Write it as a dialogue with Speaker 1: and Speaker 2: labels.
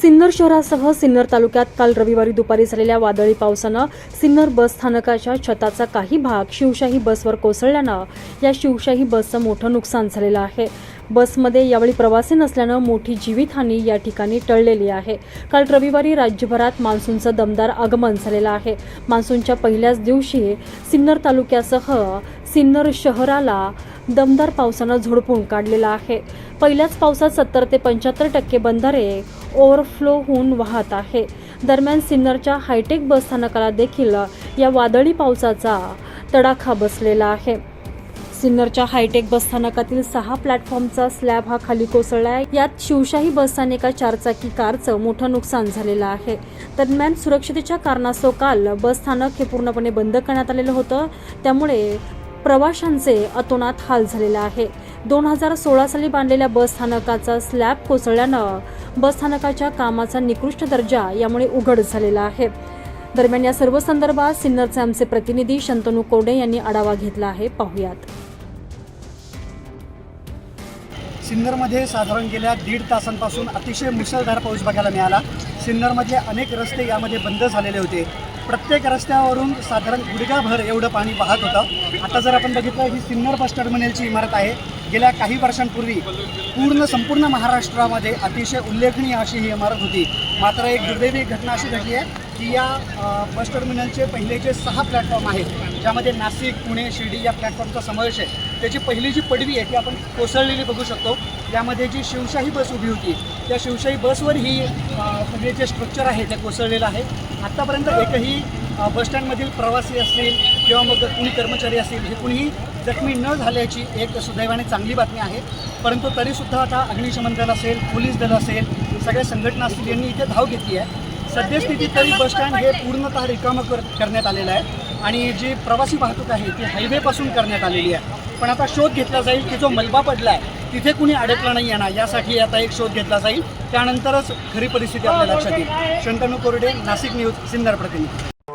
Speaker 1: सिन्नर शहरासह सिन्नर तालुक्यात काल रविवारी दुपारी झालेल्या वादळी पावसानं सिन्नर बस स्थानकाच्या छताचा काही भाग शिवशाही बसवर कोसळल्यानं या शिवशाही बसचं मोठं नुकसान झालेलं आहे. बसमध्ये यावेळी प्रवासी नसल्यानं मोठी जीवितहानी या ठिकाणी टळलेली आहे. काल रविवारी राज्यभरात मान्सूनचं दमदार आगमन झालेलं आहे. मान्सूनच्या पहिल्याच दिवशी सिन्नर तालुक्यासह सिन्नर शहराला दमदार पावसानं झोडपून काढलेला आहे. पहिल्याच पावसात सत्तर ते पंच्याहत्तर टक्के बंधारे ओव्हरफ्लो होऊन वाहत आहे. दरम्यान सिन्नरच्या हायटेक बस स्थानकाला देखील या वादळी पावसाचा तडाखा बसलेला आहे. सिन्नरच्या हायटेक बस स्थानकातील सहा प्लॅटफॉर्मचा स्लॅब हा खाली कोसळला आहे. यात शिवशाही बसस्थानका चारचाकी कारचं मोठं नुकसान झालेलं आहे. दरम्यान सुरक्षतेच्या कारणास्तव काल बस स्थानक हे पूर्णपणे बंद करण्यात आलेलं होतं. त्यामुळे प्रवाशांचे अतोनात हाल झालेला आहे. दोन हजार सोळा साली बांधलेल्या बस स्थानकाचा स्लॅब कोसळल्यानं बस स्थानकाच्या कामाचा निकृष्ट दर्जा यामुळे उघड झालेला आहे. दरम्यान या सर्व संदर्भात सिन्नरचे आमचे प्रतिनिधी शंतनू कोडे यांनी आढावा घेतला आहे. पाहुयात.
Speaker 2: सिन्नरमध्ये साधारण गेल्या दीड तासांपासून अतिशय मुसळधार पाऊस बघायला मिळाला. सिन्नरमधले अनेक रस्ते यामध्ये बंद झालेले होते. प्रत्येक रस्त्यावरून साधारण गुडघाभर एवढं पाणी वाहत होतं. आता जर आपण बघितलं ही सिन्नर बस टर्मिनलची इमारत आहे. गेल्या काही वर्षांपूर्वी पूर्ण संपूर्ण महाराष्ट्रामध्ये अतिशय उल्लेखनीय अशी ही इमारत होती. मात्र एक दुर्दैवी घटना अशी घडली आहे. की या बस टर्मिनलचे पहिले जे सहा प्लॅटफॉर्म आहेत ज्यामध्ये नाशिक पुणे शिर्डी या प्लॅटफॉर्मचा समावेश आहे त्याची पहिली जी पडवी आहे ती आपण कोसळलेली बघू शकतो. यामध्ये जी शिवशाही बस उभी होती त्या शिवशाही बसवर ही सगळे म्हणजे जे स्ट्रक्चर आहे ते कोसळलेलं आहे. आत्तापर्यंत एकही बसस्टँडमधील प्रवासी असतील किंवा मग कुणी कर्मचारी असतील हे कुणीही जखमी न झाल्याची एक सुदैवाने चांगली बातमी आहे. परंतु तरीसुद्धा आता अग्निशमन दल असेल पोलीस दल असेल सगळ्या संघटना असतील यांनी इथे धाव घेतली आहे. सद्यस्थितीत तरी बसस्टँड हे पूर्णतः रिकामं कर करण्यात आलेलं आहे. आणि जी प्रवासी वाहतूक आहे ती हायवेपासून करण्यात आलेली आहे. पण आता शोध घेतला जाईल की जो मलबा पडला आहे तिथे कुणी अडकला नाही येणार यासाठी आता एक शोध घेतला जाईल. त्यानंतरच खरी परिस्थिती आपल्या लक्षात येईल. शंतनू कोरडे नाशिक न्यूज सिन्नर प्रतिनिधी.